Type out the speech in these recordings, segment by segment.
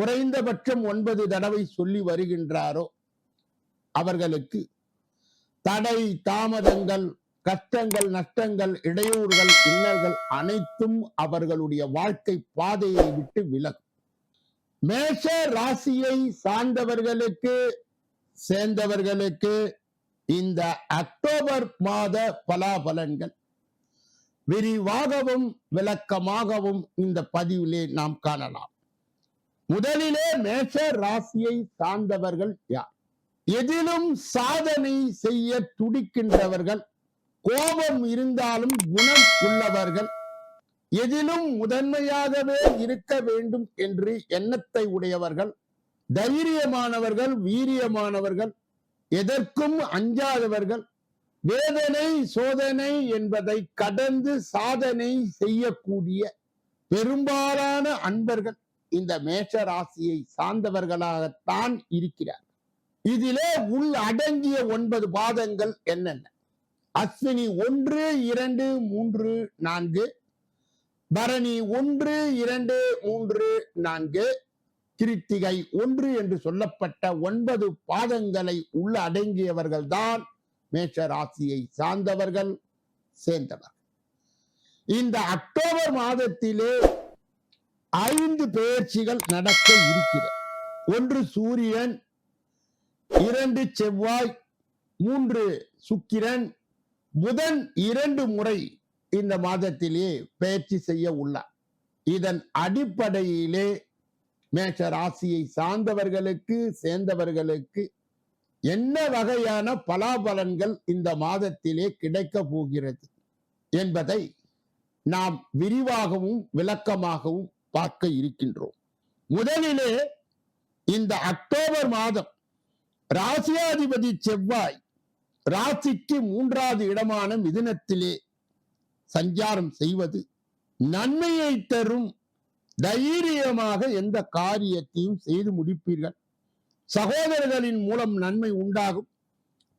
குறைந்தபட்சம் ஒன்பது தடவை சொல்லி வருகின்றாரோ அவர்களுக்கு தடை தாமதங்கள் கஷ்டங்கள் நஷ்டங்கள் இடையூறுகள் இன்னல்கள் அனைத்தும் அவர்களுடைய வாழ்க்கை பாதையை விட்டு விலகும். மேஷ ராசியை சார்ந்தவர்களுக்கு சேர்ந்தவர்களுக்கு இந்த அக்டோபர் மாத பலாபலன்கள் விரிவாகவும் விளக்கமாகவும் இந்த பதிவிலே நாம் காணலாம். முதலிலே மேஷ ராசியை சார்ந்தவர்கள் யார்? எதிலும் சாதனை செய்ய துடிக்கின்றவர்கள் கோபம் இருந்தாலும் குணம் உள்ளவர்கள் எதிலும் முதன்மையாகவே இருக்க வேண்டும் என்று எண்ணத்தை உடையவர்கள் தைரியமானவர்கள் வீரியமானவர்கள் எதற்கும் அஞ்சாதவர்கள் வேதனை சோதனை என்பதை கடந்து சாதனை செய்யக்கூடிய பெரும்பாலான அன்பர்கள். இந்த மேஷ ராசியை சார்ந்தவர்களாகத்தான் இருக்கிறார். இதிலே உள் அடங்கிய ஒன்பது பாதங்கள் என்னென்ன? அஸ்வினி ஒன்று இரண்டு மூன்று நான்கு. பரணி ஒன்று இரண்டு மூன்று நான்கு. கிருத்திகை ஒன்று என்று சொல்லப்பட்ட ஒன்பது பாதங்களை உள்ள அடங்கியவர்கள்தான் மேஷ ராசியை சார்ந்தவர்கள். சேர்ந்தவர் இந்த அக்டோபர் மாதத்திலே ஐந்து பெயர்ச்சிகள் நடக்க இருக்கிறது. ஒன்று சூரியன் இரண்டு செவ்வாய் மூன்று சுக்கிரன் புதன் இரண்டு முறை இந்த மாதத்திலே பயிற்சி செய்ய உள்ளார். இதன் அடிப்படையிலே மேஷ ராசியை சார்ந்தவர்களுக்கு சேர்ந்தவர்களுக்கு என்ன வகையான பலாபலன்கள் இந்த மாதத்திலே கிடைக்க போகிறது என்பதை நாம் விரிவாகவும் விளக்கமாகவும் பார்க்க இருக்கின்றோம். முதலிலே இந்த அக்டோபர் மாதம் ராசியாதிபதி செவ்வாய் ராசிக்கு மூன்றாவது இடமான மிதுனத்திலே சஞ்சாரம் செய்வது நன்மையை தரும் தைரியமாக எந்த காரியத்தையும் செய்து முடிப்பீர்கள். சகோதரர்களின் மூலம் நன்மை உண்டாகும்.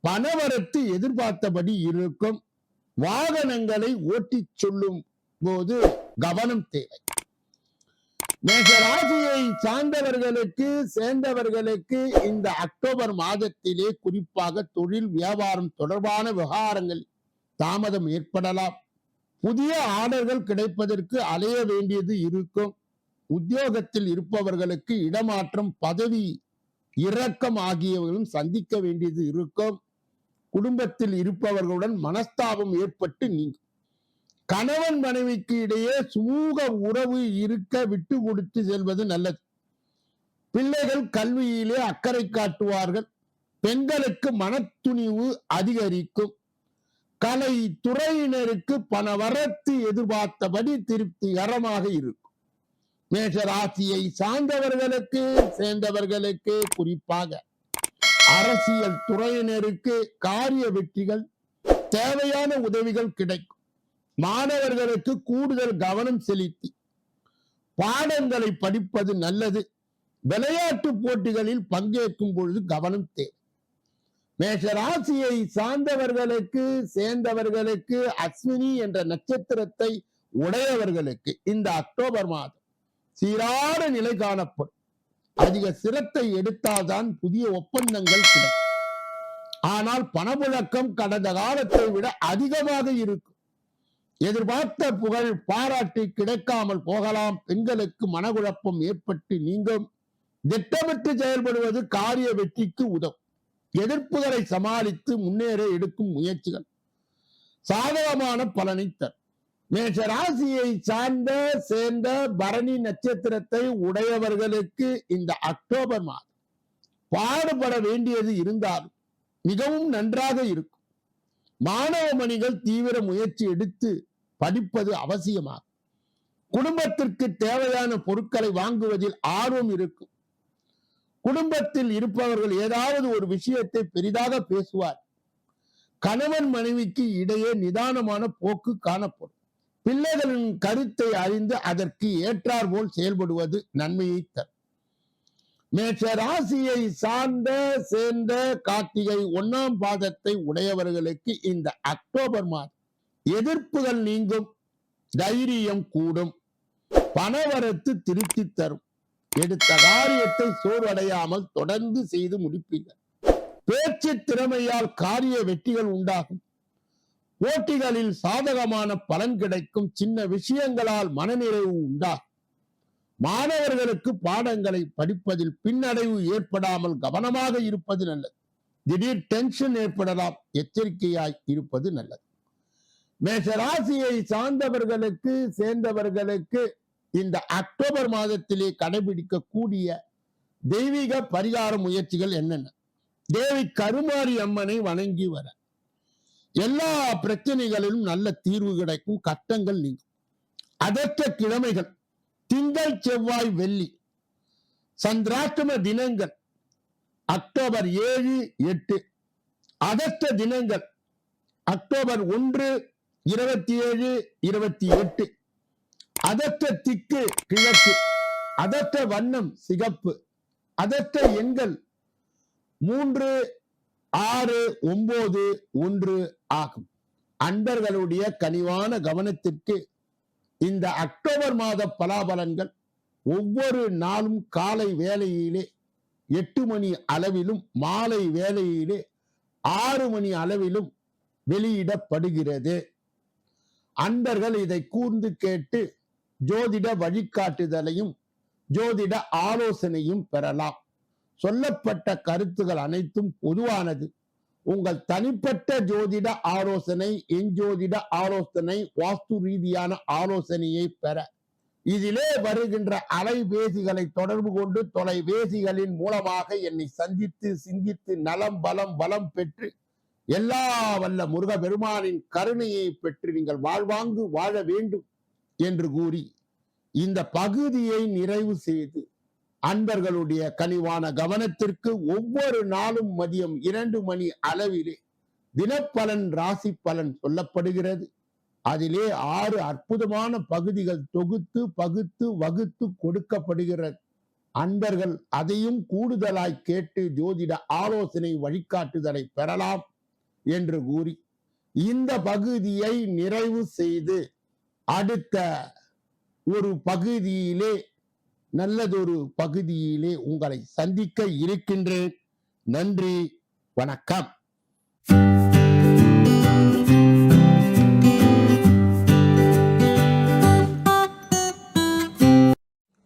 பணவரத்து எதிர்பார்த்தபடி இருக்கும். வாகனங்களை ஓட்டிச் சொல்லும் போது கவனம் தேவை. மேஷ ராசியை சார்ந்தவர்களுக்கு சேர்ந்தவர்களுக்கு இந்த அக்டோபர் மாதத்திலே குறிப்பாக தொழில் வியாபாரம் தொடர்பான விவகாரங்கள் தாமதம் ஏற்படலாம். புதிய ஆர்டர்கள் கிடைப்பதற்கு அலைய வேண்டியது இருக்கும். உத்தியோகத்தில் இருப்பவர்களுக்கு இடமாற்றம் பதவி இரக்கம் ஆகியவர்களும் சந்திக்க வேண்டியது இருக்கும். குடும்பத்தில் இருப்பவர்களுடன் மனஸ்தாபம் ஏற்பட்டு நீங்கும். கணவன் மனைவிக்கு இடையே சுமூக உறவு இருக்க விட்டு கொடுத்து செல்வது நல்லது. பிள்ளைகள் கல்வியிலே அக்கறை காட்டுவார்கள். பெண்களுக்கு மனத்துணிவு அதிகரிக்கும். கலை துறையினருக்கு பண வரத்து எதிர்பார்த்தபடி திருப்திகரமாக இருக்கும். மேஷ ராசியை சார்ந்தவர்களுக்கு சேர்ந்தவர்களுக்கு குறிப்பாக அரசியல் துறையினருக்கு காரிய வெற்றிகள் தேவையான உதவிகள் கிடைக்கும். மாணவர்களுக்கு கூடுதல் கவனம் செலுத்தி பாடங்களை படிப்பது நல்லது. விளையாட்டு போட்டிகளில் பங்கேற்கும் பொழுது கவனம் தேவை. மேஷராசியை சார்ந்தவர்களுக்கு சேர்ந்தவர்களுக்கு அஸ்வினி என்ற நட்சத்திரத்தை உடையவர்களுக்கு இந்த அக்டோபர் மாதம் சீரான நிலை காணப்படும். அதிக சிரத்தை எடுத்தால்தான் புதிய ஒப்பந்தங்கள் கிடைக்கும். ஆனால் பணப்புழக்கம் கடந்த காலத்தை விட அதிகமாக இருக்கும். எதிர்பார்த்த புகழ் பாராட்டி கிடைக்காமல் போகலாம். பெண்களுக்கு மனக்குழப்பம் ஏற்பட்டு நீங்கும். திட்டமிட்டு செயல்படுவது காரிய வெற்றிக்கு உதவும். எதிர்ப்புகளை சமாளித்து முன்னேற எடுக்கும் முயற்சிகள். சாதகமான பலனை தரும். மேஷ ராசியை சார்ந்த சேர்ந்த பரணி நட்சத்திரத்தை உடையவர்களுக்கு இந்த அக்டோபர் மாதம் பாடுபட வேண்டியது இருந்தாலும் மிகவும் நன்றாக இருக்கும். மாணவ மணிகள் தீவிர முயற்சி எடுத்து படிப்பது அவசியமாகும். குடும்பத்திற்கு தேவையான பொருட்களை வாங்குவதில் ஆர்வம் இருக்கும். குடும்பத்தில் இருப்பவர்கள் ஏதாவது ஒரு விஷயத்தை பெரிதாக பேசுவார். கணவன் மனைவிக்கு இடையே நிதானமான போக்கு காணப்படும். பிள்ளைகளின் கருத்தை அறிந்து அதற்கு ஏற்றார் போல் செயல்படுவது நன்மையை தரும். மேஷ ராசியை சார்ந்த சேர்ந்த கார்த்திகை ஒன்னாம் பாதத்தை உடையவர்களுக்கு இந்த அக்டோபர் மாதம் எதிர்ப்புகள் நீங்கும் தைரியம் கூடும் பணவரத்து திருத்தி தரும். எடுத்த காரியத்தை சோர்வடையாமல் தொடர்ந்து செய்து முடிப்பீர்கள். பேச்சு திறமையால் காரிய வெற்றிகள் உண்டாகும். போட்டிகளில் சாதகமான பலன் கிடைக்கும். சின்ன விஷயங்களால் மனநிறைவு உண்டாகும். மாணவர்களுக்கு பாடங்களை படிப்பதில் பின்னடைவு ஏற்படாமல் கவனமாக இருப்பது நல்லது. திடீர் டென்ஷன் ஏற்படலாம். எச்சரிக்கையாய் இருப்பது நல்லது. மேஷராசியை சார்ந்தவர்களுக்கு சேர்ந்தவர்களுக்கு இந்த அக்டோபர் மாதத்திலே கடைபிடிக்கக்கூடிய தெய்வீக பரிகார முயற்சிகள் என்னென்ன? தேவி கருமாரி அம்மனை வணங்கி வர. எல்லா பிரச்சனைகளிலும் நல்ல தீர்வு கிடைக்கும் கட்டங்கள் நீங்கும். அதற்ற கிழமைகள் திங்கள் செவ்வாய் வெள்ளி சந்திராஷ்டம தினங்கள் அக்டோபர் ஏழு எட்டு. அதற்ற தினங்கள் அக்டோபர் ஒன்று இருபத்தி ஏழு இருபத்தி எட்டு அதற்ற திக்கு கிழக்கு அதற்ற வண்ணம் சிகப்பு அதற்ற எண்கள் மூன்று ஆறு ஒன்பது ஒன்று ஆகும். அன்பர்களுடைய கனிவான கவனத்திற்கு இந்த அக்டோபர் மாத பலாபலன்கள் ஒவ்வொரு நாளும் காலை வேலையிலே எட்டு மணி அளவிலும் மாலை வேலையிலே ஆறு மணி அளவிலும் வெளியிடப்படுகிறது. அன்பர்கள் இதை கூர்ந்து கேட்டு ஜோதிட வழிகாட்டுதலையும் ஜோதிட ஆலோசனையும் பெறலாம். சொல்லப்பட்ட கருத்துகள் அனைத்தும் பொதுவானது. உங்கள் தனிப்பட்ட ஜோதிட ஆலோசனை எஞ்சோதிட ஆலோசனை வாஸ்து ரீதியான ஆலோசனையை பெற. இதிலே வருகின்ற அலைபேசிகளை தொடர்பு கொண்டு தொலைபேசிகளின் மூலமாக என்னை சந்தித்து சிந்தித்து நலம் பலம் வளம் பெற்று எல்லா வல்ல முருக பெருமானின் கருணையை பெற்று நீங்கள் வாழ்வாங்கு வாழ வேண்டும் என்று கூறி இந்த பகுதியை நிறைவு செய்து அன்பர்களுடைய கனிவான கவனத்திற்கு ஒவ்வொரு நாளும் மதியம் இரண்டு மணி அளவிலே தினப்பலன் ராசி பலன் சொல்லப்படுகிறது. அதிலே ஆறு அற்புதமான பகுதிகள் தொகுத்து பகுத்து வகுத்து கொடுக்கப்படுகிறது. அன்பர்கள் அதையும் கூடுதலாய் கேட்டு ஜோதிட ஆலோசனை வழிகாட்டுதலை பெறலாம். என்று கூறி இந்த பகுதியை நிறைவு செய்து அடுத்த ஒரு பகுதியிலே நல்லதொரு பகுதியிலே உங்களை சந்திக்க இருக்கின்றேன். நன்றி வணக்கம்.